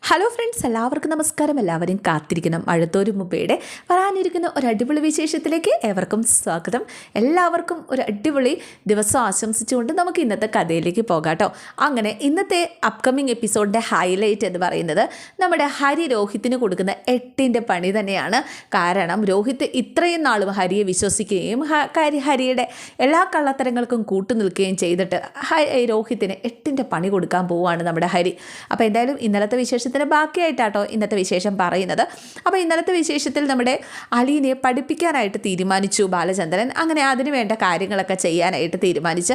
Hello friends എല്ലാവർക്കും നമസ്കാരം. എല്ലാവരെയും കാത്തിരിക്കുന്ന. മഴത്തോരു മുമ്പയുടെ വരാനിരിക്കുന്ന ഒരു അടിപൊളി വിശേഷത്തിലേക്ക് ഏവർക്കും സ്വാഗതം. എല്ലാവർക്കും ഒരു അടിപൊളി ദിവസം ആശംസിച്ചുകൊണ്ട് നമുക്ക് ഇന്നത്തെ കഥയിലേക്ക് പോകാട്ടോ. അങ്ങനെ ഇന്നത്തെ അപ്കമിങ് എപ്പിസോഡിന്റെ ഹൈലൈറ്റ് എന്ന് പറയുന്നത് നമ്മുടെ ഹരി രോഹിത്തിന് കൊടുക്കുന്ന എട്ടിന്റെ പണി തന്നെയാണ്. കാരണം രോഹിത് ഇത്രയും നാളും ഹരിയെ വിശ്വസിക്കുകയും ഹരി ഹരിയുടെ എല്ലാ കള്ളത്തരങ്ങൾക്കും കൂട്ടുനിൽക്കുകയും ചെയ്തിട്ട് രോഹിത്തിന് എട്ടിന്റെ പണി കൊടുക്കാൻ പോവുകയാണ് നമ്മുടെ ഹരി. അപ്പോൾ എന്തായാലും ഇന്നലത്തെ വിശേഷത്തിന് ബാക്കിയായിട്ടാട്ടോ ഇന്നത്തെ വിശേഷം പറയുന്നത്. അപ്പോൾ ഇന്നലത്തെ വിശേഷത്തിൽ നമ്മുടെ അലീനെ പഠിപ്പിക്കാനായിട്ട് തീരുമാനിച്ചു ബാലചന്ദ്രൻ. അങ്ങനെ അതിന് വേണ്ട കാര്യങ്ങളൊക്കെ ചെയ്യാനായിട്ട് തീരുമാനിച്ച്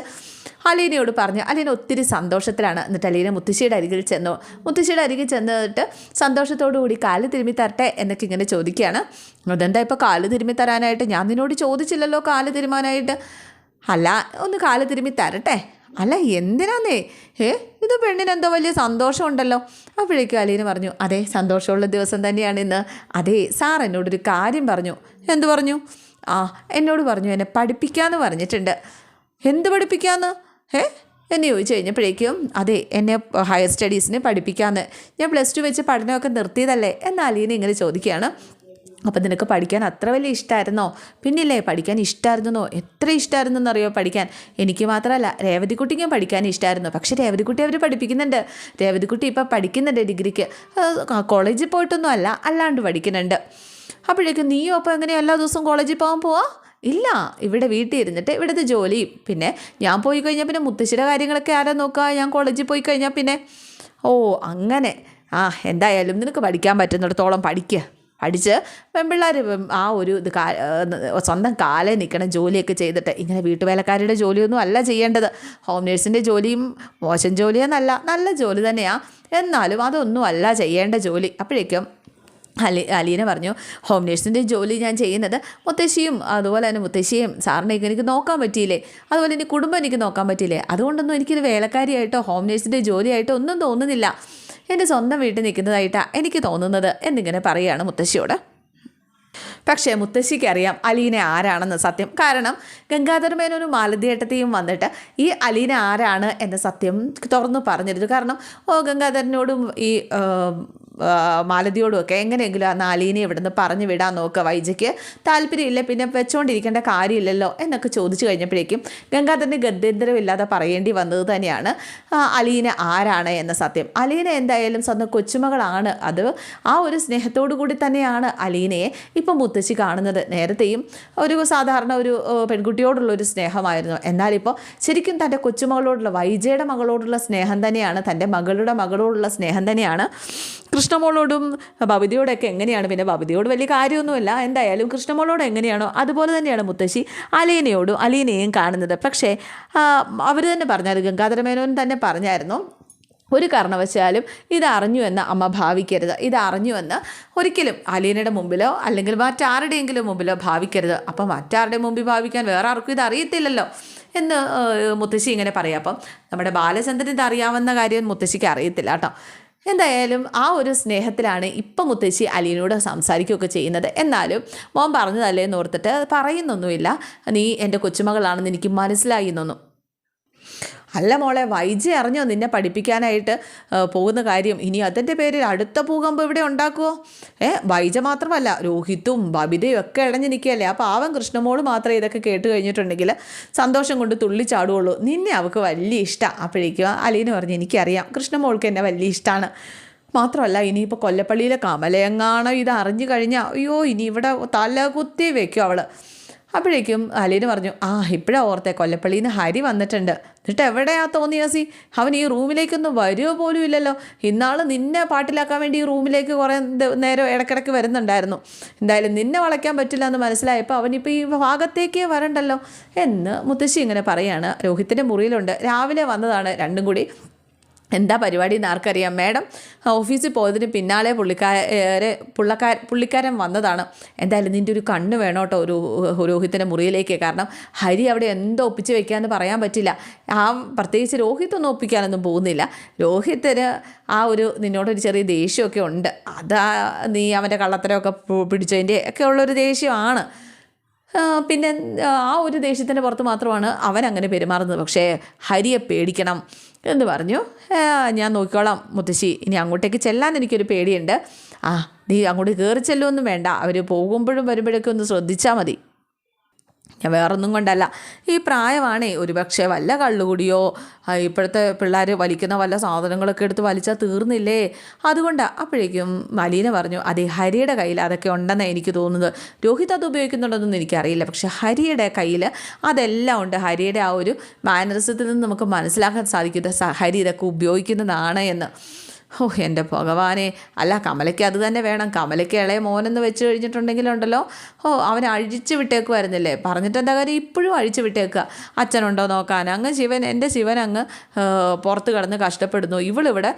അലീനയോട് പറഞ്ഞു അലീന ഒത്തിരി സന്തോഷത്തിലാണ്. എന്നിട്ട് അലീന മുത്തശ്ശിയുടെ അരികിൽ ചെന്നു. മുത്തശ്ശിയുടെ അരികിൽ ചെന്നിട്ട് സന്തോഷത്തോടു കൂടി കാൽ തിരുമ്മി തരട്ടെ എന്നൊക്കെ ഇങ്ങനെ ചോദിക്കുകയാണ്. അതെന്താ ഇപ്പോൾ കാൽ തിരുമ്മി തരാനായിട്ട്? ഞാൻ നിന്നോട് ചോദിച്ചില്ലല്ലോ കാൽ തിരുമാനായിട്ട് അല്ല ഒന്ന് കാൽ തിരുമ്മി തരട്ടെ. അല്ല എന്തിനാന്നേ? ഏ ഇത് പെണ്ണിന് എന്തോ വലിയ സന്തോഷമുണ്ടല്ലോ. അപ്പോഴേക്കും അലീന പറഞ്ഞു അതെ സന്തോഷമുള്ള ദിവസം തന്നെയാണ് ഇന്ന്. അതെ സാർ എന്നോടൊരു കാര്യം പറഞ്ഞു. എന്ത് പറഞ്ഞു? ആ എന്നോട് പറഞ്ഞു എന്നെ പഠിപ്പിക്കാമെന്ന് പറഞ്ഞിട്ടുണ്ട്. എന്ത് പഠിപ്പിക്കാമെന്ന് ഏ എന്ന് ചോദിച്ചു കഴിഞ്ഞപ്പോഴേക്കും അതെ എന്നെ ഹയർ സ്റ്റഡീസിന് പഠിപ്പിക്കാമെന്ന് ഞാൻ പ്ലസ് ടു വെച്ച് പഠനമൊക്കെ നിർത്തിയതല്ലേ? എന്ന് അലീന ഇങ്ങനെ ചോദിക്കുകയാണ്. അപ്പം നിനക്ക് പഠിക്കാൻ അത്ര വലിയ ഇഷ്ടമായിരുന്നോ പിന്നില്ലേ പഠിക്കാൻ ഇഷ്ടമായിരുന്നോ എത്ര ഇഷ്ടമായിരുന്നെന്ന് എന്നറിയോ പഠിക്കാൻ? എനിക്ക് മാത്രമല്ല രേവതിക്കുട്ടിക്കും പഠിക്കാൻ ഇഷ്ടമായിരുന്നു പക്ഷേ രേവതിക്കുട്ടി അവർ പഠിപ്പിക്കുന്നുണ്ട്. രേവതിക്കുട്ടി ഇപ്പം പഠിക്കുന്നുണ്ട് ഡിഗ്രിക്ക്. കോളേജിൽ പോയിട്ടൊന്നും അല്ല അല്ലാണ്ട് പഠിക്കുന്നുണ്ട്. അപ്പോഴേക്കും നീയും അപ്പോൾ എങ്ങനെ എല്ലാ ദിവസവും കോളേജിൽ പോകാൻ പോവാ? ഇല്ല ഇവിടെ വീട്ടിൽ ഇരുന്നിട്ട് ഇവിടുത്തെ ജോലിയും പിന്നെ ഞാൻ പോയി കഴിഞ്ഞാൽ പിന്നെ മുത്തശ്ശിയുടെ കാര്യങ്ങളൊക്കെ ആരാ നോക്കുക ഞാൻ കോളേജിൽ പോയി കഴിഞ്ഞാൽ പിന്നെ. ഓ അങ്ങനെ. ആ എന്തായാലും നിനക്ക് പഠിക്കാൻ പറ്റുന്നിടത്തോളം പഠിക്കുക പഠിച്ച് പെൺപിള്ളേർ ആ ഒരു ഇത് സ്വന്തം കാലേ നിൽക്കണം ജോലിയൊക്കെ ചെയ്തിട്ട് ഇങ്ങനെ വീട്ടുവേലക്കാരുടെ ജോലിയൊന്നും അല്ല ചെയ്യേണ്ടത്. ഹോം നേഴ്സിന്റെ ജോലിയും മോശം ജോലിയെന്നല്ല. നല്ല ജോലി തന്നെയാണ് എന്നാലും അതൊന്നും അല്ല ചെയ്യേണ്ട ജോലി. അപ്പോഴേക്കും അലി അലീന പറഞ്ഞു ഹോം നേഴ്സിന്റെ ജോലി ഞാൻ ചെയ്യുന്നത് മുത്തശ്ശിയും അതുപോലെ തന്നെ മുത്തശ്ശിയും സാറിനെയൊക്കെ എനിക്ക് നോക്കാൻ പറ്റിയില്ലേ? അതുപോലെ എന്റെ കുടുംബം എനിക്ക് നോക്കാൻ പറ്റിയില്ലേ? അതുകൊണ്ടൊന്നും എനിക്കൊരു വേലക്കാരിയായിട്ടോ ഹോം നേഴ്സിന്റെ ജോലിയായിട്ടോ ഒന്നും തോന്നുന്നില്ല. എന്റെ സ്വന്തം വീട്ടിൽ നിൽക്കുന്നതായിട്ടാണ് എനിക്ക് തോന്നുന്നത് എന്നിങ്ങനെ പറയുകയാണ് മുത്തശ്ശിയോട്. പക്ഷേ മുത്തശ്ശിക്ക് അറിയാം അലീന ആരാണെന്ന് സത്യം. കാരണം ഗംഗാധര ഒരു മാലതിയേട്ടത്തെയും വന്നിട്ട് ഈ അലീന ആരാണ് എന്ന സത്യം തുറന്നു പറഞ്ഞിരുന്നു. കാരണം ഓ ഗംഗാധരനോടും ഈ ആ, ആ, മാലതിയോടും ഒക്കെ എങ്ങനെയെങ്കിലും ആ അലീനെ ഇവിടുന്ന് പറഞ്ഞു വിടാൻ നോക്കുക വൈജയ്ക്ക്. താല്പര്യമില്ല പിന്നെ വെച്ചുകൊണ്ടിരിക്കേണ്ട കാര്യമില്ലല്ലോ എന്നൊക്കെ ചോദിച്ചു കഴിഞ്ഞപ്പോഴേക്കും ഗംഗാധരന് ഗദ്യന്തരമില്ലാതെ പറയേണ്ടി വന്നത് തന്നെയാണ് അലീന ആരാണ് എന്ന സത്യം. അലീന എന്തായാലും സ്വന്തം കൊച്ചുമകളാണ്. അത് ആ ഒരു സ്നേഹത്തോടു കൂടി തന്നെയാണ് അലീനയെ ഇപ്പം മുത്തശ്ശി കാണുന്നത്. നേരത്തെയും ഒരു സാധാരണ ഒരു പെൺകുട്ടിയോടുള്ള ഒരു സ്നേഹമായിരുന്നു. എന്നാലിപ്പോൾ ശരിക്കും തന്റെ കൊച്ചുമകളോടുള്ള വൈജയുടെ മകളോടുള്ള സ്നേഹം തന്നെയാണ് തന്റെ മകളുടെ മകളോടുള്ള സ്നേഹം തന്നെയാണ്. കൃഷ്ണമോളോടും ഭവിതയോടൊക്കെ എങ്ങനെയാണ്? പിന്നെ ഭവിതയോട് വലിയ കാര്യമൊന്നുമില്ല. എന്തായാലും കൃഷ്ണമോളോട് എങ്ങനെയാണോ അതുപോലെ തന്നെയാണ് മുത്തശ്ശി അലീനയോടും അലീനയും കാണുന്നത്. പക്ഷേ അവർ തന്നെ പറഞ്ഞാൽ ഗംഗാധരമേനോൻ തന്നെ പറഞ്ഞായിരുന്നു ഒരു കാരണവശാലും ഇത് അറിഞ്ഞു എന്ന് അമ്മ ഭാവിക്കരുത്. ഇത് അറിഞ്ഞു എന്ന് ഒരിക്കലും അലീനയുടെ മുമ്പിലോ അല്ലെങ്കിൽ മറ്റാരുടെയെങ്കിലും മുമ്പിലോ ഭാവിക്കരുത്. അപ്പം മറ്റാരുടെ മുമ്പിൽ ഭാവിക്കാൻ വേറെ ആർക്കും ഇത് എന്ന് മുത്തശ്ശി ഇങ്ങനെ പറയാം. അപ്പം നമ്മുടെ ബാലചന്ദ്രൻ ഇത് അറിയാവുന്ന കാര്യം മുത്തശ്ശിക്ക് അറിയത്തില്ല കേട്ടോ. എന്തായാലും ആ ഒരു സ്നേഹത്തിലാണ് ഇപ്പം മുത്തശ്ശി അലീനോട് സംസാരിക്കുകയൊക്കെ ചെയ്യുന്നത്. എന്നാലും മോൻ പറഞ്ഞതല്ലേ എന്ന് ഓർത്തിട്ട് പറയുന്നൊന്നുമില്ല. നീ എന്റെ കൊച്ചുമകളാണെന്ന് എനിക്ക് മനസ്സിലായി എന്നൊന്നും. അല്ല മോളെ വൈജി അറിഞ്ഞോ നിന്നെ പഠിപ്പിക്കാനായിട്ട് പോകുന്ന കാര്യം? ഇനി അതിന്റെ പേരിൽ അടുത്ത ഭൂകമ്പം ഇവിടെ ഉണ്ടാക്കുമോ ഏ വൈജ മാത്രമല്ല രോഹിത്തും ബബിതയും ഒക്കെ ഇടഞ്ഞു നിൽക്കുകയല്ലേ? ആ പാവം കൃഷ്ണമോൾ മാത്രമേ ഇതൊക്കെ കേട്ട് കഴിഞ്ഞിട്ടുണ്ടെങ്കിൽ സന്തോഷം കൊണ്ട് തുള്ളിച്ചാടുകയുള്ളൂ നിന്നെ അവൾക്ക് വലിയ ഇഷ്ടമാണ് അപ്പോഴേക്കും അലീന പറഞ്ഞു എനിക്കറിയാം കൃഷ്ണമോൾക്ക് എന്നെ വലിയ ഇഷ്ടമാണ് മാത്രമല്ല ഇനിയിപ്പോൾ കൊല്ലപ്പള്ളിയിലെ കമലയെങ്ങാണോ ഇത് അറിഞ്ഞു കഴിഞ്ഞാൽ അയ്യോ ഇനി ഇവിടെ തല കുത്തി വെക്കും അവൾ അപ്പോഴേക്കും അലീന് പറഞ്ഞു ആ ഇപ്പോഴാ ഓർത്തെ കൊല്ലപ്പള്ളിയിൽ നിന്ന് ഹരി വന്നിട്ടുണ്ട്. എന്നിട്ട് എവിടെയാ തോന്നിയാസി അവൻ ഈ റൂമിലേക്കൊന്നും വരുമോ പോലും ഇല്ലല്ലോ. ഇന്നാൾ നിന്നെ പാട്ടിലാക്കാൻ വേണ്ടി ഈ റൂമിലേക്ക് കുറേ നേരം ഇടയ്ക്കിടയ്ക്ക് വരുന്നുണ്ടായിരുന്നു. എന്തായാലും നിന്നെ വളയ്ക്കാൻ പറ്റില്ല എന്ന് മനസ്സിലായപ്പോൾ അവനിപ്പോൾ ഈ ഭാഗത്തേക്കേ വരണ്ടല്ലോ. എന്ന് മുത്തശ്ശി ഇങ്ങനെ പറയാണ്. രോഹിത്തിന്റെ മുറിയിലുണ്ട്. രാവിലെ വന്നതാണ് രണ്ടും കൂടി. എന്താ പരിപാടി എന്ന് ആർക്കറിയാം. മാഡം ഓഫീസിൽ പോയതിന് പിന്നാലെ പുള്ളിക്കാരെ പുള്ളക്കാർ പുള്ളിക്കാരൻ വന്നതാണ്. എന്തായാലും നിന്റെ ഒരു കണ്ണ് വേണം കേട്ടോ ഒരു രോഹിത്തിന്റെ മുറിയിലേക്ക്. കാരണം ഹരി അവിടെ എന്തോ ഒപ്പിച്ച് വെക്കാമെന്ന് പറയാൻ പറ്റില്ല. ആ പ്രത്യേകിച്ച് രോഹിത്തൊന്നും ഒപ്പിക്കാനൊന്നും പോകുന്നില്ല. രോഹിത്തിന് ആ ഒരു നിന്നോടൊരു ചെറിയ ദേഷ്യമൊക്കെ ഉണ്ട്. അതാ നീ അവന്റെ കള്ളത്തരമൊക്കെ പിടിച്ചതിന്റെ ഒക്കെ ഉള്ളൊരു ദേഷ്യമാണ്. പിന്നെ ആ ഒരു ദേഷ്യത്തിന്റെ പുറത്ത് മാത്രമാണ് അവൻ അങ്ങനെ പെരുമാറുന്നത്. പക്ഷേ ഹരിയെ പേടിക്കണം. എന്ന് പറഞ്ഞു. ഞാൻ നോക്കിക്കോളാം മുത്തശ്ശി. ഇനി അങ്ങോട്ടേക്ക് ചെല്ലാൻ എനിക്കൊരു പേടിയുണ്ട്. ആ നീ അങ്ങോട്ട് കയറി ചെല്ലുമൊന്നും വേണ്ട. അവർ പോകുമ്പോഴും വരുമ്പോഴൊക്കെ ഒന്ന് ശ്രദ്ധിച്ചാൽ മതി. ഞാൻ വേറൊന്നും കൊണ്ടല്ല. ഈ പ്രായമാണേ ഒരുപക്ഷെ വല്ല കള്ളുകൂടിയോ ഇപ്പോഴത്തെ പിള്ളേർ വലിക്കുന്ന വല്ല സാധനങ്ങളൊക്കെ എടുത്ത് വലിച്ചാൽ തീർന്നില്ലേ? അതുകൊണ്ടാണ് അപ്പോഴേക്കും മലീന പറഞ്ഞു അതെ ഹരിയുടെ കയ്യിൽ അതൊക്കെ ഉണ്ടെന്നാണ് എനിക്ക് തോന്നുന്നത്. രോഹിത് അത് ഉപയോഗിക്കുന്നുണ്ടെന്നൊന്നും എനിക്കറിയില്ല. പക്ഷേ ഹരിയുടെ കയ്യിൽ അതെല്ലാം ഉണ്ട്. ഹരിയുടെ ആ ഒരു മാനറിസത്തിൽ നിന്ന് നമുക്ക് മനസ്സിലാക്കാൻ സാധിക്കും ഹരി ഇതൊക്കെ ഉപയോഗിക്കുന്നതാണ് എന്ന്. ഓ എന്റെ ഭഗവാനെ. അല്ല കമലയ്ക്ക് അത് തന്നെ വേണം. കമലയ്ക്ക് ഇളയ മോനെന്ന് വെച്ച് കഴിഞ്ഞിട്ടുണ്ടെങ്കിലുണ്ടല്ലോ. ഓ അവൻ അഴിച്ചു വിട്ടേക്കുമായിരുന്നില്ലേ പറഞ്ഞിട്ട് എന്താ കാര്യം? ഇപ്പോഴും അഴിച്ചു വിട്ടേക്കുക. അച്ഛനുണ്ടോ നോക്കാൻ? അങ്ങ് ശിവൻ എന്റെ ശിവൻ അങ്ങ് പുറത്ത് കിടന്ന് കഷ്ടപ്പെടുന്നു. ഇവളിവിടെ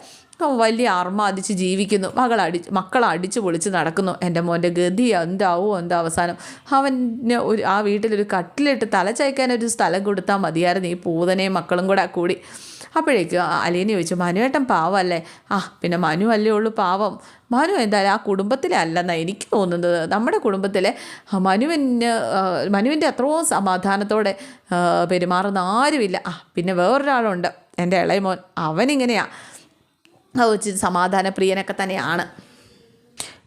വലിയ അർമാദിച്ച് ജീവിക്കുന്നു. മകൾ അടി മക്കൾ അടിച്ച് പൊളിച്ച് നടക്കുന്നു. എന്റെ മോന്റെ ഗതി എന്താവോ എന്താ അവസാനം? അവന് ഒരു ആ വീട്ടിലൊരു കട്ടിലിട്ട് തല ചായ്ക്കാൻ ഒരു സ്ഥലം കൊടുത്താൽ മതിയായിരുന്നു. ഈ പൂതനയും മക്കളും കൂടെ കൂടി. അപ്പോഴേക്ക് അലീന ചോദിച്ചു മനുവേട്ടൻ പാവമല്ലേ? ആ പിന്നെ മനു അല്ലേ ഉള്ളൂ പാവം. മനു എന്തായാലും ആ കുടുംബത്തിലെ അല്ലെന്നാണ് എനിക്ക് തോന്നുന്നത്. നമ്മുടെ കുടുംബത്തിലെ മനുവിന് മനുവിന്റെ അത്രയും സമാധാനത്തോടെ പെരുമാറുന്ന ആരുമില്ല. ആ പിന്നെ വേറൊരാളുണ്ട്. എന്റെ ഇളയ മോൻ. അവനിങ്ങനെയാണ് ആ ഇച്ചിരി സമാധാന പ്രിയനൊക്കെ തന്നെയാണ്.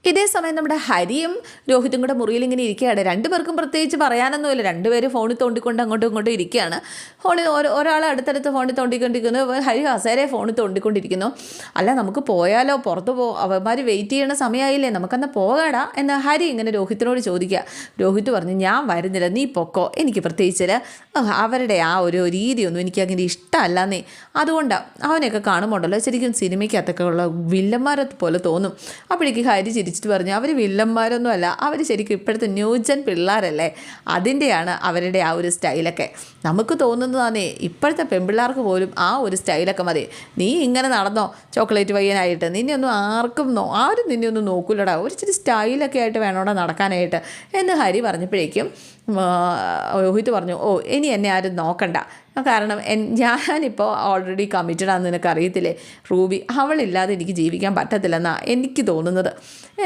ഇതേ സമയം നമ്മുടെ ഹരിയും രോഹിതും കൂടെ മുറിയിൽ ഇങ്ങനെ ഇരിക്കുകയാണ്. രണ്ടുപേർക്കും പ്രത്യേകിച്ച് പറയാനൊന്നുമില്ല രണ്ടുപേരും ഫോണിൽ തോണ്ടിക്കൊണ്ട് അങ്ങോട്ടും ഇങ്ങോട്ടും ഇരിക്കുകയാണ്. ഫോണിൽ ഒരാൾ അടുത്തടുത്ത് ഫോണിൽ തോണ്ടിക്കൊണ്ടിരിക്കുന്നു. ഹരി ഹസേരെ ഫോണിൽ തോണ്ടിക്കൊണ്ടിരിക്കുന്നു. അല്ല നമുക്ക് പോയാലോ? പുറത്ത് പോ അവന്മാർ വെയിറ്റ് ചെയ്യണ സമയമായില്ലേ നമുക്കെന്നാ പോകാടാ എന്ന് ഹരി ഇങ്ങനെ രോഹിത്തിനോട് ചോദിക്കുക. രോഹിത് പറഞ്ഞു ഞാൻ വരുന്നില്ല. നീ പൊക്കോ? എനിക്ക് പ്രത്യേകിച്ച് അവരുടെ ആ ഒരു രീതിയൊന്നും എനിക്ക് അങ്ങനെ ഇഷ്ടമല്ലെന്നേ. അതുകൊണ്ടാണ് അവനെയൊക്കെ കാണുമ്പോണ്ടല്ലോ ശരിക്കും സിനിമയ്ക്കകത്തൊക്കെ ഉള്ള വില്ലന്മാരെ പോലെ തോന്നും. അപ്പോഴേക്ക് ഹരി ചിരിച്ചിട്ട് പറഞ്ഞു അവർ വില്ലന്മാരൊന്നും അല്ല. അവർ ശരിക്കും ഇപ്പോഴത്തെ ന്യൂജൻ പിള്ളേരല്ലേ? അതിന്റെയാണ് അവരുടെ ആ ഒരു സ്റ്റൈലൊക്കെ. നമുക്ക് തോന്നുന്നതാണേ ഇപ്പോഴത്തെ പെൺപിള്ളേർക്ക് പോലും ആ ഒരു സ്റ്റൈലൊക്കെ മതി. നീ ഇങ്ങനെ നടന്നോ? ചോക്ലേറ്റ് പയ്യനായിട്ട്. നിന്നെ ഒന്നും ആർക്കും നോ ആരും നിന്നെ ഒന്നും നോക്കൂലടാ. ഒരു ഇച്ചിരി സ്റ്റൈലൊക്കെ ആയിട്ട് വേണോടാ നടക്കാനായിട്ട്. എന്ന് ഹരി പറഞ്ഞപ്പോഴേക്കും രോഹിത് പറഞ്ഞു ഓ ഇനി എന്നെ ആരും നോക്കണ്ട. കാരണം ഞാനിപ്പോൾ ഓൾറെഡി കമ്മിറ്റഡ് ആണെന്ന് നിനക്ക് അറിയത്തില്ലേ റൂബി അവളില്ലാതെ എനിക്ക് ജീവിക്കാൻ പറ്റത്തില്ലെന്നാണ് എനിക്ക് തോന്നുന്നത്.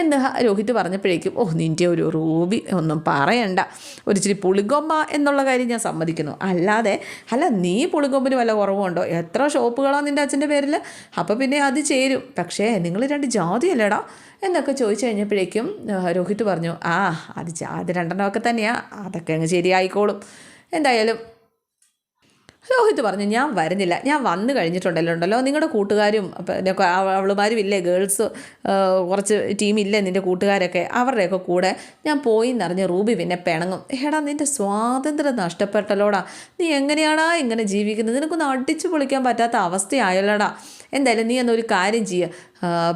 എന്ന് രോഹിത് പറഞ്ഞപ്പോഴേക്കും ഓ നിന്റെ ഒരു റൂബി ഒന്നും പറയണ്ട. ഒരിച്ചിരി പുളികൊമ്പ എന്നുള്ള കാര്യം ഞാൻ സമ്മതിക്കുന്നു. അല്ലാതെ അല്ല നീ പുളികൊമ്പിന് വല്ല കുറവുണ്ടോ? എത്ര ഷോപ്പുകളാണ് നിന്റെ അച്ഛന്റെ പേരിൽ അപ്പോൾ പിന്നെ അത് ചേരും. പക്ഷേ നിങ്ങൾ രണ്ട് ജാതിയല്ലേടാ? എന്നൊക്കെ ചോദിച്ചു കഴിഞ്ഞപ്പോഴേക്കും രോഹിത് പറഞ്ഞു ആ അത് ജാതി രണ്ടെണ്ണമൊക്കെ തന്നെയാണ് അതൊക്കെ അങ്ങ് ശരിയായിക്കോളും. എന്തായാലും രോഹിത് പറഞ്ഞു ഞാൻ വരുന്നില്ല. ഞാൻ വന്നു കഴിഞ്ഞിട്ടുണ്ടല്ലോ ഉണ്ടല്ലോ നിങ്ങളുടെ കൂട്ടുകാരും പിന്നെ അവളുമാരും ഇല്ലേ? ഗേൾസ് കുറച്ച് ടീമില്ലേ നിന്റെ കൂട്ടുകാരൊക്കെ? അവരുടെയൊക്കെ കൂടെ ഞാൻ പോയി എന്നറിഞ്ഞ് റൂബി പിന്നെ പിണങ്ങും. എടാ നിന്റെ സ്വാതന്ത്ര്യം നഷ്ടപ്പെട്ടല്ലോടാ. നീ എങ്ങനെയാടാ ഇങ്ങനെ ജീവിക്കുന്നത് നിനക്കൊന്ന് അടിച്ചു പൊളിക്കാൻ പറ്റാത്ത അവസ്ഥയായല്ലോടാ. എന്തായാലും നീ എന്നൊരു കാര്യം ചെയ്യുക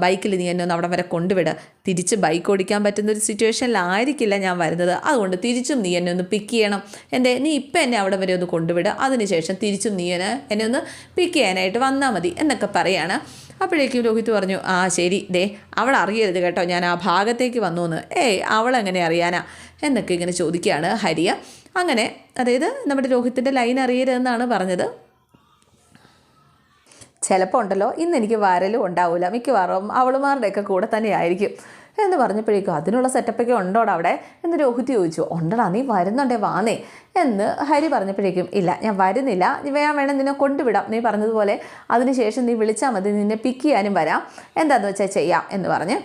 ബൈക്കിൽ നീ എന്നെ ഒന്ന് അവിടെ വരെ കൊണ്ടുവിടുക തിരിച്ച് ബൈക്ക് ഓടിക്കാൻ പറ്റുന്ന ഒരു സിറ്റുവേഷനിലായിരിക്കില്ല ഞാൻ വരുന്നത്. അതുകൊണ്ട് തിരിച്ചും നീ എന്നെ ഒന്ന് പിക്ക് ചെയ്യണം. എന്തേ നീ ഇപ്പം എന്നെ അവിടെ വരെ ഒന്ന് കൊണ്ടുവിടുക അതിനുശേഷം തിരിച്ചും നീ എന്നെ എന്നെ ഒന്ന് പിക്ക് ചെയ്യാനായിട്ട് വന്നാൽ മതി എന്നൊക്കെ പറയാണ്. അപ്പോഴേക്കും രോഹിത് പറഞ്ഞു ആ ശരി. ദേ അവൾ അറിയരുത് കേട്ടോ. ഞാൻ ആ ഭാഗത്തേക്ക് വന്നു എന്ന് ഏയ് അവളെങ്ങനെ അറിയാനാ? എന്നൊക്കെ ഇങ്ങനെ ചോദിക്കുകയാണ് ഹരിയ. അങ്ങനെ അതായത് നമ്മുടെ രോഹിത്തിന്റെ ലൈൻ അറിയരുതെന്നാണ് പറഞ്ഞത്. ചിലപ്പോൾ ഉണ്ടല്ലോ ഇന്ന് എനിക്ക് വരലും ഉണ്ടാവില്ല മിക്കവാറും അവളുമാരുടെയൊക്കെ കൂടെ തന്നെ ആയിരിക്കും എന്ന് പറഞ്ഞപ്പോഴേക്കും അതിനുള്ള സെറ്റപ്പൊക്കെ ഉണ്ടോടാ അവിടെ? എന്ന് രോഹിത് ചോദിച്ചു. ഉണ്ടടാ നീ വരുന്നുണ്ടേ വാന്നേ എന്ന് ഹരി പറഞ്ഞപ്പോഴേക്കും ഇല്ല ഞാൻ വരുന്നില്ല. വേണം വേണം നിന്നെ കൊണ്ടുവിടാം. നീ പറഞ്ഞതുപോലെ അതിനുശേഷം നീ വിളിച്ചാൽ മതി. നിന്നെ പിക്ക് ചെയ്യാനും വരാം. എന്താണെന്ന് വെച്ചാൽ ചെയ്യാം എന്ന് പറഞ്ഞ്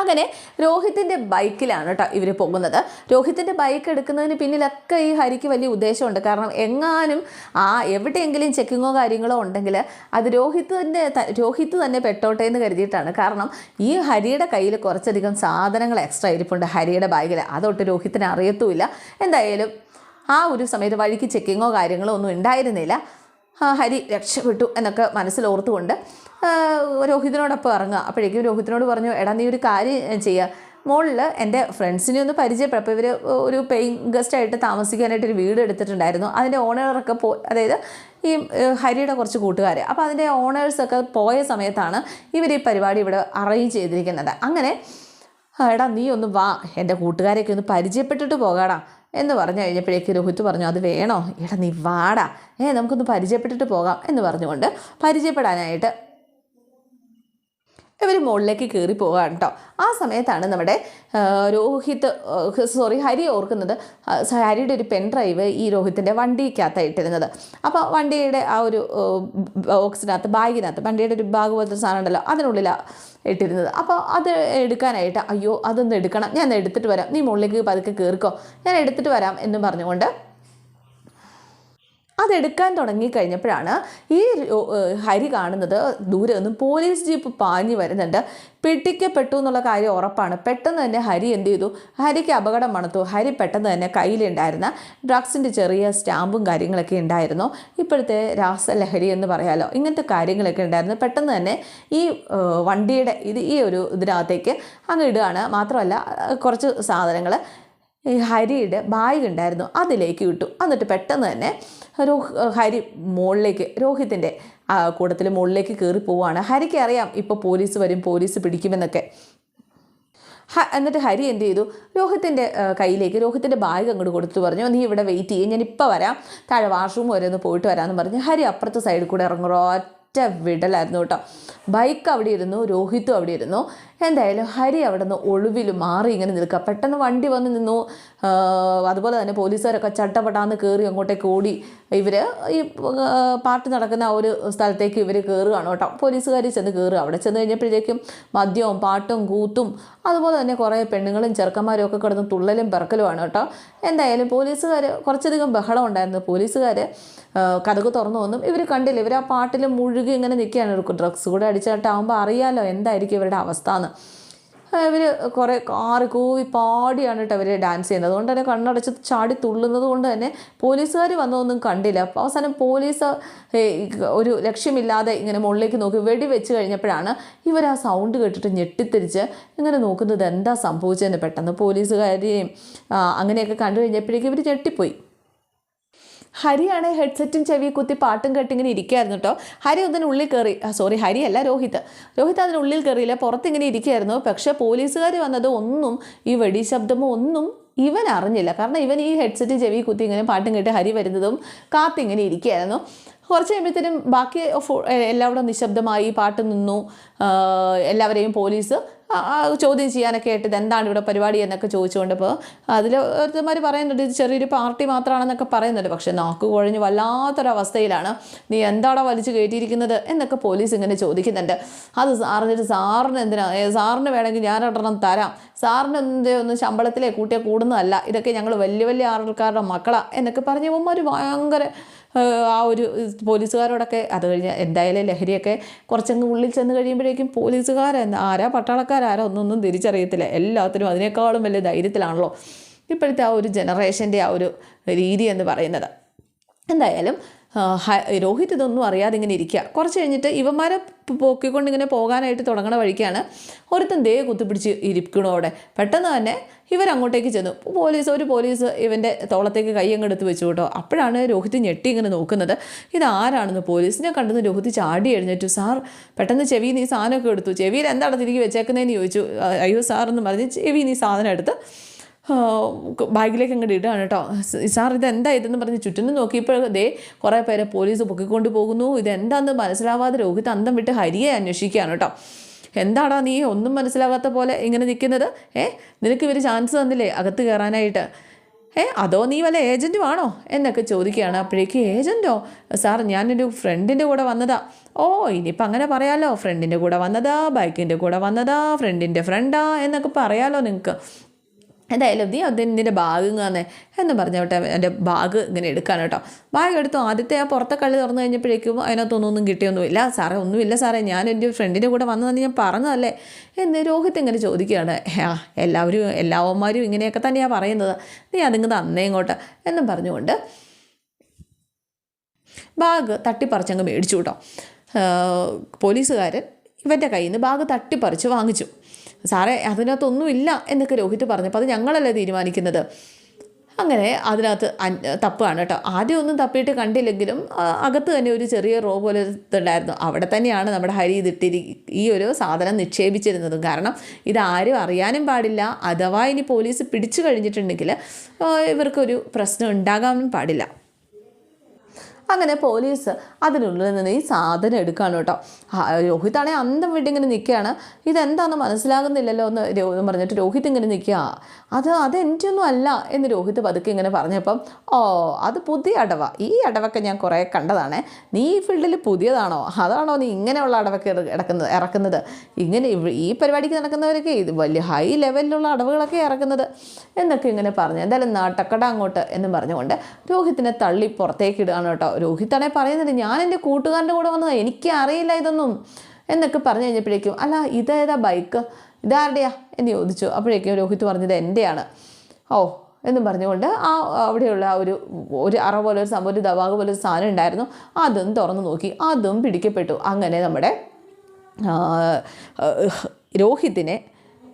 അങ്ങനെ രോഹിത്തിന്റെ ബൈക്കിലാണ് കേട്ടോ ഇവർ പോകുന്നത്. രോഹിത്തിന്റെ ബൈക്ക് എടുക്കുന്നതിന് പിന്നിലൊക്കെ ഈ ഹരിക്ക് വലിയ ഉദ്ദേശമുണ്ട്. കാരണം എങ്ങാനും ആ എവിടെയെങ്കിലും ചെക്കിങ്ങോ കാര്യങ്ങളോ ഉണ്ടെങ്കിൽ അത് രോഹിത്തിന്റെ രോഹിത്ത് തന്നെ പെട്ടോട്ടെ എന്ന് കരുതിയിട്ടാണ്. കാരണം ഈ ഹരിയുടെ കയ്യിൽ കുറച്ചധികം സാധനങ്ങൾ എക്സ്ട്രാ ഇരിപ്പുണ്ട് ഹരിയുടെ ബാഗിൽ അതൊട്ട് രോഹിത്തിന് അറിയത്തുമില്ല. എന്തായാലും ആ ഒരു സമയത്ത് വഴിക്ക് ചെക്കിങ്ങോ കാര്യങ്ങളോ ഒന്നും ഉണ്ടായിരുന്നില്ല. ഹരി രക്ഷപ്പെട്ടു എന്നൊക്കെ മനസ്സിലോർത്തുകൊണ്ട് രോഹിതിനോടൊപ്പം ഇറങ്ങുക. അപ്പോഴേക്കും രോഹിതിനോട് പറഞ്ഞു എടാ നീ ഒരു കാര്യം ചെയ്യുക മുകളിൽ എന്റെ ഫ്രണ്ട്സിനെ ഒന്ന് പരിചയപ്പെടും അപ്പോൾ ഇവർ ഒരു പെയിങ് ഗസ്റ്റായിട്ട് താമസിക്കാനായിട്ട് ഒരു വീട് എടുത്തിട്ടുണ്ടായിരുന്നു. അതിന്റെ ഓണറൊക്കെ പോ അതായത് ഈ ഹരിയുടെ കുറച്ച് കൂട്ടുകാർ അപ്പോൾ അതിന്റെ ഓണേഴ്സൊക്കെ പോയ സമയത്താണ് ഇവർ ഈ പരിപാടി ഇവിടെ അറേഞ്ച് ചെയ്തിരിക്കുന്നത്. അങ്ങനെ എടാ നീ ഒന്ന് വാ. എന്റെ കൂട്ടുകാരെയൊക്കെ ഒന്ന് പരിചയപ്പെട്ടിട്ട് പോകാടാ. എന്ന് പറഞ്ഞു കഴിഞ്ഞപ്പോഴേക്ക് രോഹിത് പറഞ്ഞു അത് വേണോ? എടാ നീ വാടാ. ഏ നമുക്കൊന്ന് പരിചയപ്പെട്ടിട്ട് പോകാം. എന്ന് പറഞ്ഞുകൊണ്ട് പരിചയപ്പെടാനായിട്ട് ഇവർ മുകളിലേക്ക് കയറി പോവുകയാണ് കേട്ടോ ആ സമയത്താണ് നമ്മുടെ രോഹിത് സോറി ഹരി ഓർക്കുന്നത് ഹരിയുടെ ഒരു പെൻ ഡ്രൈവ് ഈ രോഹിത്തിന്റെ വണ്ടിക്കകത്ത് ഇട്ടിരുന്നത്. അപ്പോൾ വണ്ടിയുടെ ആ ഒരു ബോക്സിനകത്ത് ബാഗിനകത്ത് വണ്ടിയുടെ ഒരു ബാഗ് പോലത്തെ സാധനം ഉണ്ടല്ലോ അതിനുള്ളിലാണ് ഇട്ടിരുന്നത്. അപ്പോൾ അത് എടുക്കാനായിട്ട് അയ്യോ അതൊന്ന് എടുക്കണം ഞാൻ എടുത്തിട്ട് വരാം നീ മുകളിലേക്ക് പതുക്കെ കയറിക്കോ ഞാൻ എടുത്തിട്ട് വരാം എന്ന് പറഞ്ഞുകൊണ്ട് അതെടുക്കാൻ തുടങ്ങിക്കഴിഞ്ഞപ്പോഴാണ് ഈ ഹരി കാണുന്നത് ദൂരെ നിന്നും പോലീസ് ജീപ്പ് പാഞ്ഞു വരുന്നുണ്ട്. പിടിക്കപ്പെട്ടു എന്നുള്ള കാര്യം ഉറപ്പാണ്. പെട്ടെന്ന് തന്നെ ഹരി എന്ത് ചെയ്തു? ഹരിക്ക് അപകടം മണത്തു. ഹരി പെട്ടെന്ന് തന്നെ കയ്യിലുണ്ടായിരുന്ന ഡ്രഗ്സിന്റെ ചെറിയ സ്റ്റാമ്പും കാര്യങ്ങളൊക്കെ ഉണ്ടായിരുന്നു. ഇപ്പോഴത്തെ രാസലഹരി എന്ന് പറയാലോ ഇങ്ങനത്തെ കാര്യങ്ങളൊക്കെ ഉണ്ടായിരുന്നു. പെട്ടെന്ന് തന്നെ ഈ വണ്ടിയുടെ ഇത് ഈ ഒരു ഇതിനകത്തേക്ക് അങ്ങ് ഇടുകയാണ്. മാത്രമല്ല കുറച്ച് സാധനങ്ങൾ ഈ ഹരിയുടെ ബാഗ് ഉണ്ടായിരുന്നു. അതിലേക്ക് വിട്ടു എന്നിട്ട് പെട്ടെന്ന് തന്നെ ഹരി മുകളിലേക്ക് രോഹിത്തിന്റെ കൂട്ടത്തിൽ മുകളിലേക്ക് കയറി പോവുകയാണ് ഹരിക്ക് അറിയാം ഇപ്പോൾ പോലീസ് വരും പോലീസ് പിടിക്കുമെന്നൊക്കെ. എന്നിട്ട് ഹരി എന്ത് ചെയ്തു? രോഹിത്തിന്റെ കയ്യിലേക്ക് രോഹിത്തിന്റെ ബാഗ് അങ്ങോട്ട് കൊടുത്തു. പറഞ്ഞു നീ ഇവിടെ വെയിറ്റ് ചെയ്യും. ഞാൻ ഇപ്പോൾ വരാം. താഴെ വാഷ്റൂം വരെ ഒന്ന് പോയിട്ട് വരാമെന്ന് പറഞ്ഞ് ഹരി അപ്പുറത്തെ സൈഡിൽ കൂടെ ഇറങ്ങുക ഒറ്റ വിടലായിരുന്നു കേട്ടോ. ബൈക്ക് അവിടെ ഇരുന്നു രോഹിത്തും അവിടെ ഇരുന്നു. എന്തായാലും ഹരി അവിടെ നിന്ന് ഒളിവിൽ മാറി ഇങ്ങനെ നിൽക്കുക. പെട്ടെന്ന് വണ്ടി വന്ന് നിന്നു. അതുപോലെ തന്നെ പോലീസുകാരൊക്കെ ചട്ടപ്പെട്ടാന്ന് കയറി അങ്ങോട്ടേക്ക് ഓടി. ഇവർ ഈ പാർട്ടി നടക്കുന്ന ആ ഒരു സ്ഥലത്തേക്ക് ഇവർ കയറുകയാണ് കേട്ടോ. പോലീസുകാർ ചെന്ന് കയറുക അവിടെ ചെന്ന് കഴിഞ്ഞപ്പോഴേക്കും മദ്യവും പാട്ടും കൂത്തും അതുപോലെ തന്നെ കുറേ പെണ്ണുങ്ങളും ചെറുക്കന്മാരും ഒക്കെ കിടന്ന് തുള്ളലും പിറക്കലുമാണ് കേട്ടോ. എന്തായാലും പോലീസുകാർ കുറച്ചധികം ബഹളം ഉണ്ടായിരുന്നു. പോലീസുകാർ കഥക് തുറന്നു വന്നും. ഇവർ കണ്ടില്ല. ഇവർ ആ പാട്ടിൽ മുഴുകി ഇങ്ങനെ നിൽക്കുകയാണ്. ഡ്രഗ്സ് കൂടെ അടിച്ചിട്ടാകുമ്പോൾ അറിയാലോ എന്തായിരിക്കും ഇവരുടെ അവസ്ഥ എന്ന്. ഇവർ കുറേ കാറ് കൂവി പാടിയാണ് കേട്ടോ അവർ ഡാൻസ് ചെയ്യുന്നത്. അതുകൊണ്ട് തന്നെ കണ്ണടച്ച് ചാടി തുള്ളുന്നത് കൊണ്ട് തന്നെ പോലീസുകാർ വന്നതൊന്നും കണ്ടില്ല. അവസാനം പോലീസ് ഒരു ലക്ഷ്യമില്ലാതെ ഇങ്ങനെ മുകളിലേക്ക് നോക്കി വെടി വെച്ച് കഴിഞ്ഞപ്പോഴാണ് ഇവർ ആ സൗണ്ട് കേട്ടിട്ട് ഞെട്ടിത്തിരിച്ച് ഇങ്ങനെ നോക്കുന്നത് എന്താ സംഭവിച്ചതെന്ന് പെട്ടെന്ന് പോലീസുകാരെയും അങ്ങനെയൊക്കെ കണ്ടു കഴിഞ്ഞപ്പോഴേക്കും ഇവർ ഞെട്ടിപ്പോയി. ഹരിയാണ് ഹെഡ്സെറ്റും ചെവി കുത്തി പാട്ടും കെട്ടിങ്ങനെ ഇരിക്കുകയായിരുന്നു കേട്ടോ. ഹരി അതിനുള്ളിൽ കയറി സോറി ഹരി അല്ല രോഹിത്. രോഹിത് അതിനുള്ളിൽ കയറിയില്ല പുറത്തിങ്ങനെ ഇരിക്കുകയായിരുന്നു. പക്ഷേ പോലീസുകാർ വന്നത് ഒന്നും ഈ വെടി ശബ്ദമോ ഒന്നും ഇവൻ അറിഞ്ഞില്ല. കാരണം ഇവൻ ഈ ഹെഡ്സെറ്റ് ചെവി കുത്തി ഇങ്ങനെ പാട്ടും കേട്ട് ഹരി വരുന്നതും കാത്തിങ്ങനെ ഇരിക്കുകയായിരുന്നു. കുറച്ച് കഴിയുമ്പോഴത്തേനും ബാക്കി എല്ലാവരും നിശബ്ദമായി പാട്ട് നിന്നു എല്ലാവരെയും പോലീസ് ചോദ്യം ചെയ്യാനൊക്കെ ആയിട്ട് ഇത് എന്താണ് ഇവിടെ പരിപാടി എന്നൊക്കെ ചോദിച്ചുകൊണ്ട് ഇപ്പോൾ അതിൽ ഒരുത്തന്മാർ പറയുന്നുണ്ട് ഇത് ചെറിയൊരു പാർട്ടി മാത്രമാണെന്നൊക്കെ പറയുന്നുണ്ട്. പക്ഷേ നാക്ക് കുഴഞ്ഞ് വല്ലാത്തൊരവസ്ഥയിലാണ്. നീ എന്താണോ വലിച്ചു കയറ്റിയിരിക്കുന്നത് എന്നൊക്കെ പോലീസ് ഇങ്ങനെ ചോദിക്കുന്നുണ്ട്. അത് സാറിന് സാറിന് എന്തിനാ? സാറിന് വേണമെങ്കിൽ ഞാൻ ഒരെണ്ണം തരാം. സാറിന് എന്തേ ഒന്ന് ശമ്പളത്തിലെ കൂട്ടിയാൽ കൂടുന്നതല്ല. ഇതൊക്കെ ഞങ്ങൾ വലിയ വലിയ ആൾക്കാരുടെ മക്കളാണ് എന്നൊക്കെ പറഞ്ഞ് ഒരു ഭയങ്കര ആ ഒരു പോലീസുകാരോടൊക്കെ അത് കഴിഞ്ഞ് എന്തായാലും ലഹരിയൊക്കെ കുറച്ചങ്ങ് ഉള്ളിൽ ചെന്ന് കഴിയുമ്പോഴേക്കും പോലീസുകാരെന്ന് ആരാ പട്ടാളക്കാരാരാ ഒന്നൊന്നും തിരിച്ചറിയത്തില്ല. എല്ലാത്തിനും അതിനേക്കാളും വലിയ ധൈര്യത്തിലാണല്ലോ ഇപ്പോഴത്തെ ആ ഒരു ജനറേഷന്റെ ആ ഒരു രീതി എന്ന് പറയുന്നത്. എന്തായാലും രോഹിത് ഇതൊന്നും അറിയാതെ ഇങ്ങനെ ഇരിക്കുക കുറച്ച് കഴിഞ്ഞിട്ട് ഇവന്മാരെ പോക്കിക്കൊണ്ട് ഇങ്ങനെ പോകാനായിട്ട് തുടങ്ങണ വഴിക്കാണ് ഒരുത്തൻ ദേ കുത്തിപ്പിടിച്ച് ഇരിക്കണു അവിടെ. പെട്ടെന്ന് തന്നെ ഇവരങ്ങോട്ടേക്ക് ചെന്നു. പോലീസ് ഒരു പോലീസ് ഇവന്റെ തോളത്തേക്ക് കൈ അങ്ങ് എടുത്ത് വെച്ചു കേട്ടോ. അപ്പോഴാണ് രോഹിത് ഞെട്ടി ഇങ്ങനെ നോക്കുന്നത്. ഇതാരാണെന്ന് പോലീസിനെ കണ്ടെന്ന് രോഹിത് ചാടി എഴുന്നേറ്റു. സാർ പെട്ടെന്ന് ചെവി നീ സാധനമൊക്കെ എടുത്തു. ചെവിയിൽ എന്താണ് തിരികെ വെച്ചേക്കുന്നതെന്ന് ചോദിച്ചു. അയ്യോ സാർ എന്ന് പറഞ്ഞ് ചെവി നീ സാധനം എടുത്ത് ബാഗിലേക്ക് അങ്ങോട്ട് ഇടുകയാണ് കേട്ടോ സാർ ഇത് എന്താ ഇതെന്ന് പറഞ്ഞ് ചുറ്റിനും നോക്കിയപ്പോൾ ദേ കുറേ പേരെ പോലീസ് പൊക്കിക്കൊണ്ട് പോകുന്നു. ഇതെന്താന്ന് മനസ്സിലാവാതെ രോഹിത് അന്തം വിട്ട് ഹരിയെ അന്വേഷിക്കുകയാണ് കേട്ടോ എന്താടാ നീ ഒന്നും മനസ്സിലാകാത്ത പോലെ ഇങ്ങനെ നിൽക്കുന്നത് ഏ നിനക്ക് ഇവർ ചാൻസ് തന്നില്ലേ അകത്ത് കയറാനായിട്ട് ഏ അതോ നീ വല്ല ഏജന്റും ആണോ? എന്നൊക്കെ ചോദിക്കുകയാണ്. അപ്പോഴേക്ക് ഏജന്റോ സാർ ഞാനൊരു ഫ്രണ്ടിന്റെ കൂടെ വന്നതാ. ഓ ഇനിയിപ്പോൾ അങ്ങനെ പറയാമല്ലോ ഫ്രണ്ടിന്റെ കൂടെ വന്നതാ ബൈക്കിന്റെ കൂടെ വന്നതാ ഫ്രണ്ടിന്റെ ഫ്രണ്ടാ എന്നൊക്കെ പറയാമല്ലോ നിങ്ങൾക്ക് എന്തായാലും നീ അതിന്റെ ബാഗ് ഇങ്ങനെ എന്ന് പറഞ്ഞോട്ടെ എന്റെ ബാഗ് ഇങ്ങനെ എടുക്കാൻ കേട്ടോ. ബാഗ് എടുത്തു. ആദ്യത്തെ ആ പുറത്തെ കള്ളി തുറന്നു കഴിഞ്ഞപ്പോഴേക്കും അതിനകത്തൊന്നും കിട്ടിയൊന്നുമില്ല. സാറേ ഒന്നുമില്ല സാറേ. ഞാൻ എന്റെ ഫ്രണ്ടിന്റെ കൂടെ വന്നതെന്ന് ഞാൻ പറഞ്ഞതല്ലേ. എന്ന് രോഹിത് ഇങ്ങനെ ചോദിക്കുകയാണ്. എല്ലാവരും എല്ലാവന്മാരും ഇങ്ങനെയൊക്കെ തന്നെയാണ് പറയുന്നത്. നീ അതിങ്ങ് തന്നേ ഇങ്ങോട്ട് എന്നും പറഞ്ഞുകൊണ്ട് ബാഗ് തട്ടിപ്പറിച്ചങ്ങ് മേടിച്ചു കേട്ടോ. പോലീസുകാരൻ ഇവന്റെ കയ്യിൽ നിന്ന് ബാഗ് തട്ടിപ്പറിച്ച് വാങ്ങിച്ചു. സാറേ അതിനകത്തൊന്നുമില്ല എന്നൊക്കെ രോഹിത് പറഞ്ഞപ്പോൾ അത് ഞങ്ങളല്ലേ തീരുമാനിക്കുന്നത്. അങ്ങനെ അതിനകത്ത് തപ്പാണ് കേട്ടോ. ആദ്യം ഒന്നും തപ്പിയിട്ട് കണ്ടില്ലെങ്കിലും അകത്ത് തന്നെ ഒരു ചെറിയ റോ പോലെ ഉണ്ടായിരുന്നു അവിടെ തന്നെയാണ് നമ്മുടെ ഹരി ഇതിട്ടിരി ഈ ഒരു സാധനം നിക്ഷേപിച്ചിരുന്നതും. കാരണം ഇതാരും അറിയാനും പാടില്ല. അഥവാ ഇനി പോലീസ് പിടിച്ചു കഴിഞ്ഞിട്ടുണ്ടെങ്കിൽ ഇവർക്കൊരു പ്രശ്നം ഉണ്ടാകാനും പാടില്ല. അങ്ങനെ പോലീസ് അതിനുള്ളിൽ നിന്ന് ഈ സാധനം എടുക്കുകയാണ് കേട്ടോ. രോഹിതാണെ അന്തം വിട്ട് ഇങ്ങനെ നിൽക്കുകയാണ്. ഇതെന്താണെന്ന് മനസ്സിലാകുന്നില്ലല്ലോ എന്ന് പറഞ്ഞിട്ട് രോഹിത് ഇങ്ങനെ നിൽക്കുക. അത് അത് എന്റെ ഒന്നും അല്ല എന്ന് രോഹിത് പതുക്കെ ഇങ്ങനെ പറഞ്ഞപ്പം ഓ അത് പുതിയ അടവ. ഈ അടവൊക്കെ ഞാൻ കുറേ കണ്ടതാണ്. നീ ഈ ഫീൽഡിൽ പുതിയതാണോ? അതാണോ നീ ഇങ്ങനെയുള്ള അടവൊക്കെ ഇടക്കുന്നത് ഇറക്കുന്നത് ഇങ്ങനെ ഈ പരിപാടിക്ക് നടക്കുന്നവരൊക്കെ ഇത് വലിയ ഹൈ ലെവലിലുള്ള അടവുകളൊക്കെ ഇറക്കുന്നത്. എന്നൊക്കെ ഇങ്ങനെ പറഞ്ഞു. എന്തായാലും നാട്ടക്കട അങ്ങോട്ട് എന്ന് പറഞ്ഞുകൊണ്ട് രോഹിത്തിനെ തള്ളി പുറത്തേക്ക് ഇടുകയാണ് കേട്ടോ രോഹിത്താണെ പറയുന്നത് ഞാൻ എന്റെ കൂട്ടുകാരന്റെ കൂടെ വന്നത് എനിക്ക് അറിയില്ല ഇതൊന്നും എന്നൊക്കെ പറഞ്ഞു കഴിഞ്ഞപ്പോഴേക്കും അല്ല ഇതേതാ ബൈക്ക്? ഇതാരുടെയാ എന്ന് ചോദിച്ചു. അപ്പോഴേക്കും രോഹിത് പറഞ്ഞത് എന്റെയാണ് ഓ എന്നും പറഞ്ഞുകൊണ്ട് ആ അവിടെയുള്ള ആ ഒരു ഒരു അറ പോലെ ഒരു സംഭവം ഒരു ദവാഗ് പോലെ ഒരു സാധനം ഉണ്ടായിരുന്നു. അതും തുറന്നു നോക്കി. അതും പിടിക്കപ്പെട്ടു. അങ്ങനെ നമ്മുടെ രോഹിത്തിനെ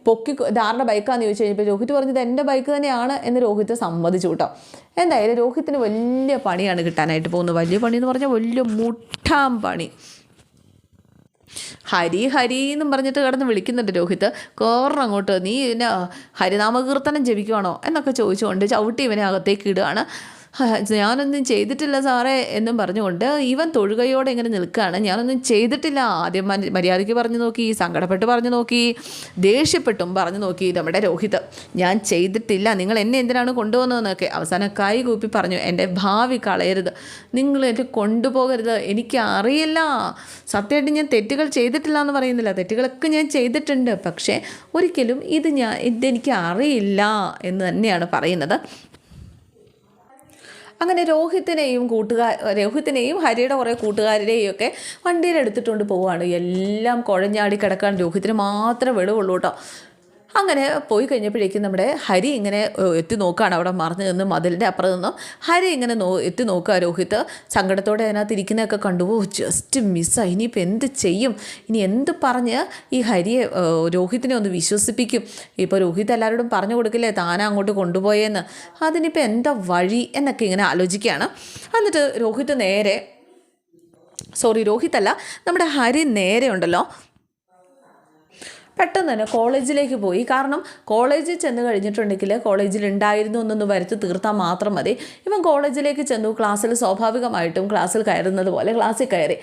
പൊക്കി ധാരണ ബൈക്കാന്ന് ചോദിച്ചു കഴിഞ്ഞപ്പോൾ രോഹിത് പറഞ്ഞത് എന്റെ ബൈക്ക് തന്നെയാണ് എന്ന് രോഹിത് സമ്മതിച്ചു കേട്ടോ എന്തായാലും രോഹിത്തിന് വലിയ പണിയാണ് കിട്ടാനായിട്ട് പോകുന്നത്. വലിയ പണി എന്ന് പറഞ്ഞാൽ വലിയ മുട്ടാം പണി. ഹരി ഹരി എന്നും പറഞ്ഞിട്ട് കിടന്ന് വിളിക്കുന്നുണ്ട് രോഹിത്. കോർണം അങ്ങോട്ട് നീ പിന്നെ ഹരിനാമകീർത്തനം ജപിക്കുവാണോ? എന്നൊക്കെ ചോദിച്ചുകൊണ്ട് ചവിട്ടി ഇവനെ അകത്തേക്ക് ഇടുകയാണ്. "ഹ, ഞാനൊന്നും ചെയ്തിട്ടില്ല സാറേ എന്നും പറഞ്ഞുകൊണ്ട് ഇവൻ തൊഴുകയോടെ ഇങ്ങനെ നിൽക്കുകയാണ്. ഞാനൊന്നും ചെയ്തിട്ടില്ല. ആദ്യം മര്യാദയ്ക്ക് പറഞ്ഞു നോക്കി സങ്കടപ്പെട്ട് പറഞ്ഞു നോക്കി ദേഷ്യപ്പെട്ടും പറഞ്ഞു നോക്കി നമ്മുടെ രോഹിത്. ഞാൻ ചെയ്തിട്ടില്ല. നിങ്ങൾ എന്നെ എന്തിനാണ് കൊണ്ടുപോകുന്നതെന്നൊക്കെ അവസാനം കൈ കൂപ്പി പറഞ്ഞു. എന്റെ ഭാവി കളയരുത്. നിങ്ങൾ എന്നെ കൊണ്ടുപോകരുത്. എനിക്ക് അറിയില്ല. സത്യമായിട്ട് ഞാൻ തെറ്റുകൾ ചെയ്തിട്ടില്ല എന്ന് പറയുന്നില്ല. തെറ്റുകളൊക്കെ ഞാൻ ചെയ്തിട്ടുണ്ട്. പക്ഷേ ഒരിക്കലും ഇത് ഞാൻ ഇതെനിക്ക് അറിയില്ല എന്ന് തന്നെയാണ് പറയുന്നത്. അങ്ങനെ രോഹിത്തിനെയും കൂട്ടുകാർ രോഹിത്തിനെയും ഹരിയുടെ കുറേ കൂട്ടുകാരുടെയും ഒക്കെ വണ്ടിയിൽ എടുത്തിട്ടുണ്ട് പോവുകയാണ് എല്ലാം കുഴഞ്ഞാടി കിടക്കാൻ രോഹിത്തിന് മാത്രമേ വെളിവുള്ളൂ കേട്ടോ. അങ്ങനെ പോയി കഴിഞ്ഞപ്പോഴേക്കും നമ്മുടെ ഹരി ഇങ്ങനെ എത്തി നോക്കുകയാണ് അവിടെ മറിഞ്ഞു നിന്ന് മതിലിന്റെ അപ്പുറത്ത് നിന്നും. ഹരി ഇങ്ങനെ നോ എത്തി നോക്കുക രോഹിത്. സങ്കടത്തോടെ അതിനകത്ത് ഇരിക്കുന്നതൊക്കെ കണ്ടു. ജസ്റ്റ് മിസ്സായി ഇനിയിപ്പോൾ എന്ത് ചെയ്യും? ഇനി എന്ത് പറഞ്ഞ് ഈ ഹരിയെ രോഹിത്തിനെ ഒന്ന് വിശ്വസിപ്പിക്കും? ഇപ്പോൾ രോഹിത് എല്ലാവരോടും പറഞ്ഞു കൊടുക്കില്ലേ താനാ അങ്ങോട്ട് കൊണ്ടുപോയെന്ന്. അതിനിപ്പോൾ എന്താ വഴി എന്നൊക്കെ ഇങ്ങനെ ആലോചിക്കുകയാണ്. എന്നിട്ട് രോഹിത് നേരെ സോറി രോഹിത് അല്ല നമ്മുടെ ഹരി നേരെ ഉണ്ടല്ലോ. പെട്ടെന്ന് തന്നെ കോളേജിലേക്ക് പോയി. കാരണം കോളേജിൽ ചെന്ന് കഴിഞ്ഞിട്ടുണ്ടെങ്കിൽ കോളേജിൽ ഉണ്ടായിരുന്നു എന്നൊന്ന് വരുത്തി തീർത്താൽ മാത്രം മതി. ഇവൻ കോളേജിലേക്ക് ചെന്നു ക്ലാസ്സിൽ സ്വാഭാവികമായിട്ടും ക്ലാസ്സിൽ കയറുന്നത് പോലെ ക്ലാസ്സിൽ കയറി.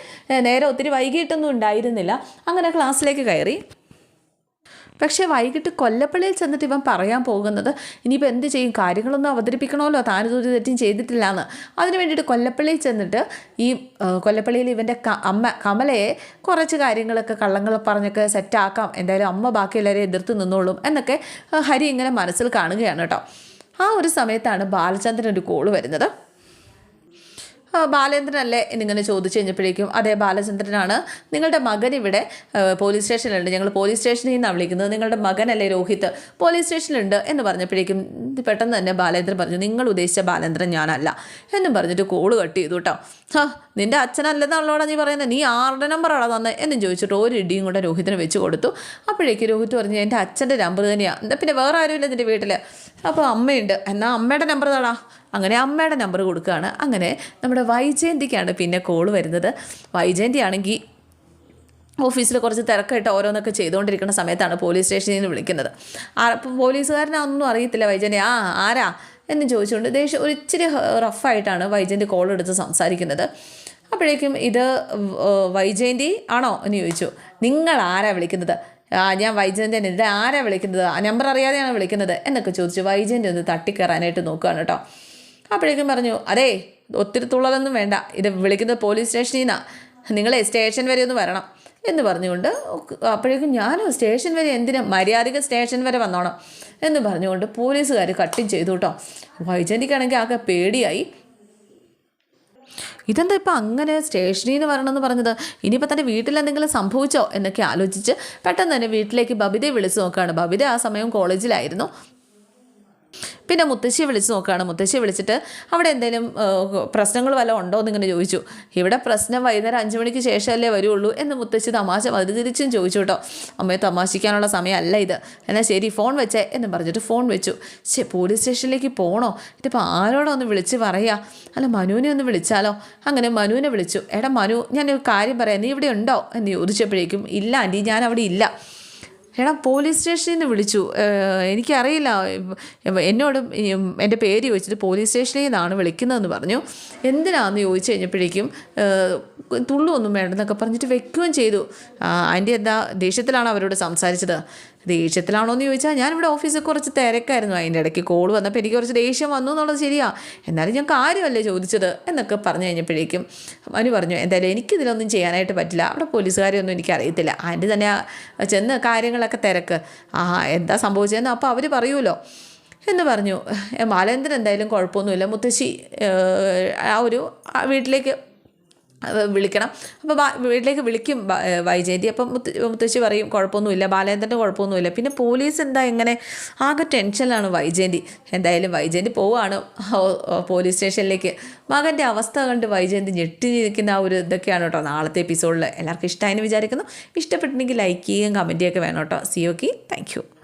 നേരെ ഒത്തിരി വൈകിട്ടൊന്നും ഉണ്ടായിരുന്നില്ല. അങ്ങനെ ക്ലാസ്സിലേക്ക് കയറി. പക്ഷേ വൈകിട്ട് കൊല്ലപ്പള്ളിയിൽ ചെന്നിട്ട് ഇവൻ പറയാൻ പോകുന്നത് ഇനിയിപ്പോൾ എന്ത് ചെയ്യും? കാര്യങ്ങളൊന്നും അവതരിപ്പിക്കണമല്ലോ. താനിതൊരു തെറ്റും ചെയ്തിട്ടില്ല എന്ന് അതിന് വേണ്ടിയിട്ട് കൊല്ലപ്പള്ളിയിൽ ചെന്നിട്ട് ഈ കൊല്ലപ്പള്ളിയിൽ ഇവന്റെ അമ്മ കമലയെ കുറച്ച് കാര്യങ്ങളൊക്കെ കള്ളങ്ങൾ പറഞ്ഞൊക്കെ സെറ്റാക്കാം. എന്തായാലും അമ്മ ബാക്കിയുള്ളവരെ എതിർത്ത് നിന്നോളും എന്നൊക്കെ ഹരി ഇങ്ങനെ മനസ്സിൽ കാണുകയാണ് കേട്ടോ. ആ ഒരു സമയത്താണ് ബാലചന്ദ്രൻ ഒരു കോൾ വരുന്നത്. ബാലേന്ദ്രനല്ലേ എന്നിങ്ങനെ ചോദിച്ചു കഴിഞ്ഞപ്പോഴേക്കും അതെ ബാലചന്ദ്രനാണ്. നിങ്ങളുടെ മകൻ ഇവിടെ പോലീസ് സ്റ്റേഷനിലുണ്ട്. ഞങ്ങൾ പോലീസ് സ്റ്റേഷനിൽ നിന്നാണ് വിളിക്കുന്നത്. നിങ്ങളുടെ മകനല്ലേ രോഹിത്? പോലീസ് സ്റ്റേഷനിലുണ്ട് എന്ന് പറഞ്ഞപ്പോഴേക്കും പെട്ടെന്ന് തന്നെ ബാലേന്ദ്രൻ പറഞ്ഞു നിങ്ങൾ ഉദ്ദേശിച്ച ബാലേന്ദ്രൻ ഞാനല്ല എന്നും പറഞ്ഞിട്ട് കോൾ കട്ട് ചെയ്തു കേട്ടോ ഹാ നിന്റെ അച്ഛനല്ലെന്നുള്ളതാണ് നീ പറയുന്നത് നീ ആരുടെ നമ്പറാണ് തന്നെ? എന്നും ചോദിച്ചിട്ട് ഒരു ഇടിയും കൂടെ രോഹിതിന് വെച്ച് കൊടുത്തു. അപ്പോഴേക്ക് രോഹിത് പറഞ്ഞു എന്റെ അച്ഛന്റെ നമ്പർ തന്നെയാണ് പിന്നെ വേറെ ആരുമില്ല നിന്റെ വീട്ടിൽ അപ്പോൾ അമ്മയുണ്ട്. എന്നാൽ അമ്മയുടെ നമ്പർ താടാ അങ്ങനെ അമ്മയുടെ നമ്പർ കൊടുക്കുകയാണ്. അങ്ങനെ നമ്മുടെ വൈജയന്തിക്കാണ് പിന്നെ കോൾ വരുന്നത്. വൈജയന്തി ആണെങ്കിൽ ഓഫീസിൽ കുറച്ച് തിരക്കായിട്ട് ഓരോന്നൊക്കെ ചെയ്തുകൊണ്ടിരിക്കുന്ന സമയത്താണ് പോലീസ് സ്റ്റേഷനിൽ നിന്ന് വിളിക്കുന്നത്. ആ പോലീസുകാരനെ ഒന്നും അറിയത്തില്ല വൈജയന്തി. ആ ആരാ? എന്ന് ചോദിച്ചുകൊണ്ട് ദേഷ്യം ഒരു ഇച്ചിരി റഫായിട്ടാണ് വൈജയന്തി കോൾ എടുത്ത് സംസാരിക്കുന്നത്. അപ്പോഴേക്കും ഇത് വൈജയന്തി ആണോ എന്ന് ചോദിച്ചു. നിങ്ങൾ ആരാ വിളിക്കുന്നത്? ഞാൻ വൈജയന്തി തന്നെ ഇത് ആരാ വിളിക്കുന്നത്? ആ നമ്പർ അറിയാതെയാണ് വിളിക്കുന്നത് എന്നൊക്കെ ചോദിച്ചു വൈജയന്തി ഒന്ന് തട്ടിക്കയറാനായിട്ട് നോക്കുകയാണ് കേട്ടോ. അപ്പോഴേക്കും പറഞ്ഞു അതേ ഒത്തിരി തുള്ളലൊന്നും വേണ്ട. ഇത് വിളിക്കുന്നത് പോലീസ് സ്റ്റേഷനിൽ നിന്നാണ് നിങ്ങളെ സ്റ്റേഷൻ വരെ ഒന്ന് വരണം. എന്ന് പറഞ്ഞുകൊണ്ട് അപ്പോഴേക്കും ഞാനും സ്റ്റേഷൻ വരെ എന്തിനാ മര്യാദയ്ക്ക് സ്റ്റേഷൻ വരെ വന്നോണം എന്ന് പറഞ്ഞുകൊണ്ട് പോലീസുകാർ കട്ടിങ് ചെയ്തു കേട്ടോ. വൈജന്തിക്കാണെങ്കിൽ ആകെ പേടിയായി. ഇതെന്താ ഇപ്പം അങ്ങനെ സ്റ്റേഷനിൽ നിന്ന് വരണമെന്ന് പറഞ്ഞത്? ഇനിയിപ്പോൾ തന്റെ വീട്ടിൽ എന്തെങ്കിലും സംഭവിച്ചോ എന്നൊക്കെ ആലോചിച്ച് പെട്ടെന്ന് തന്നെ വീട്ടിലേക്ക് ബബിതയെ വിളിച്ച് നോക്കുകയാണ് ബബിത ആ സമയം കോളേജിലായിരുന്നു. പിന്നെ മുത്തശ്ശിയെ വിളിച്ച് നോക്കുകയാണ്. മുത്തശ്ശിയെ വിളിച്ചിട്ട് അവിടെ എന്തെങ്കിലും പ്രശ്നങ്ങൾ വല്ലതും ഉണ്ടോ എന്നിങ്ങനെ ചോദിച്ചു. ഇവിടെ പ്രശ്നം വൈകുന്നേരം അഞ്ച് മണിക്ക് ശേഷമല്ലേ വരുള്ളൂ എന്ന് മുത്തശ്ശി തമാശ തിരിച്ചും ചോദിച്ചു കേട്ടോ. അമ്മയെ തമാശിക്കാനുള്ള സമയമല്ല ഇത്. എന്നാൽ ശരി ഫോൺ വെച്ചേ എന്ന് പറഞ്ഞിട്ട് ഫോൺ വെച്ചു. ശേ പോലീസ് സ്റ്റേഷനിലേക്ക് പോകണോ ഇതിപ്പോൾ ആരോടൊന്ന് വിളിച്ച് പറയാ? അല്ല മനുവിനെ ഒന്ന് വിളിച്ചാലോ? അങ്ങനെ മനുവിനെ വിളിച്ചു. എടാ മനു ഞാൻ ഒരു കാര്യം പറയാം. നീ ഇവിടെ ഉണ്ടോ? എന്ന് ചോദിച്ചപ്പോഴേക്കും ഇല്ല ആന്റി ഞാൻ അവിടെ ഇല്ല. എടാ പോലീസ് സ്റ്റേഷനിൽ നിന്ന് വിളിച്ചു എനിക്കറിയില്ല. എന്നോട് എന്റെ പേര് ചോദിച്ചിട്ട് പോലീസ് സ്റ്റേഷനിൽ നിന്നാണ് വിളിക്കുന്നതെന്ന് പറഞ്ഞു. എന്തിനാണെന്ന് ചോദിച്ചു കഴിഞ്ഞപ്പോഴേക്കും തുള്ളുമൊന്നും വേണ്ടെന്നൊക്കെ പറഞ്ഞിട്ട് വെക്കുകയും ചെയ്തു. ആന്റി എന്താ ദേഷ്യത്തിലാണ് അവരോട് സംസാരിച്ചത്? ദേഷ്യത്തിലാണോ എന്ന് ചോദിച്ചാൽ ഞാനിവിടെ ഓഫീസിൽ കുറച്ച് തിരക്കായിരുന്നു അതിന്റെ ഇടയ്ക്ക് കോൾ വന്നപ്പോൾ എനിക്ക് കുറച്ച് ദേഷ്യം വന്നു എന്നുള്ളത് ശരിയാ. എന്നാലും ഞാൻ കാര്യമല്ലേ ചോദിച്ചത് എന്നൊക്കെ പറഞ്ഞു കഴിഞ്ഞപ്പോഴേക്കും മനു പറഞ്ഞു എന്തായാലും എനിക്കിതിലൊന്നും ചെയ്യാനായിട്ട് പറ്റില്ല. അവിടെ പോലീസുകാരെയൊന്നും എനിക്കറിയത്തില്ല ആന്റി തന്നെ ചെന്ന് കാര്യങ്ങളൊക്കെ തിരക്ക്. ആ എന്താ സംഭവിച്ചതെന്ന് അപ്പോൾ അവർ പറയുമല്ലോ. എന്ന് പറഞ്ഞു. ബാലേന്ദ്രൻ എന്തായാലും കുഴപ്പമൊന്നുമില്ല. മുത്തശ്ശി ആ ഒരു വീട്ടിലേക്ക് വിളിക്കണം. അപ്പോൾ വീട്ടിലേക്ക് വിളിക്കും വൈജയന്തി. അപ്പം മുത്ത് മുത്തശ്ശി പറയും കുഴപ്പമൊന്നുമില്ല ബാലേന്ദ്രന്റെ കുഴപ്പമൊന്നുമില്ല. പിന്നെ പോലീസ് എന്താ ഇങ്ങനെ ആകെ ടെൻഷനിലാണ് വൈജയന്തി. എന്തായാലും വൈജയന്തി പോവാണ് പോലീസ് സ്റ്റേഷനിലേക്ക്. മകന്റെ അവസ്ഥ കണ്ട് വൈജയന്തി ഞെട്ടി നിൽക്കുന്ന ആ ഒരു ഇതൊക്കെയാണ് കേട്ടോ നാളത്തെ എപ്പിസോഡിൽ എല്ലാവർക്കും ഇഷ്ടമായെന്ന് വിചാരിക്കുന്നു. ഇഷ്ടപ്പെട്ടിട്ടുണ്ടെങ്കിൽ ലൈക്ക് ചെയ്യുകയും കമന്റ് ചെയ്യുകയൊക്കെ വേണം കേട്ടോ. C okay thank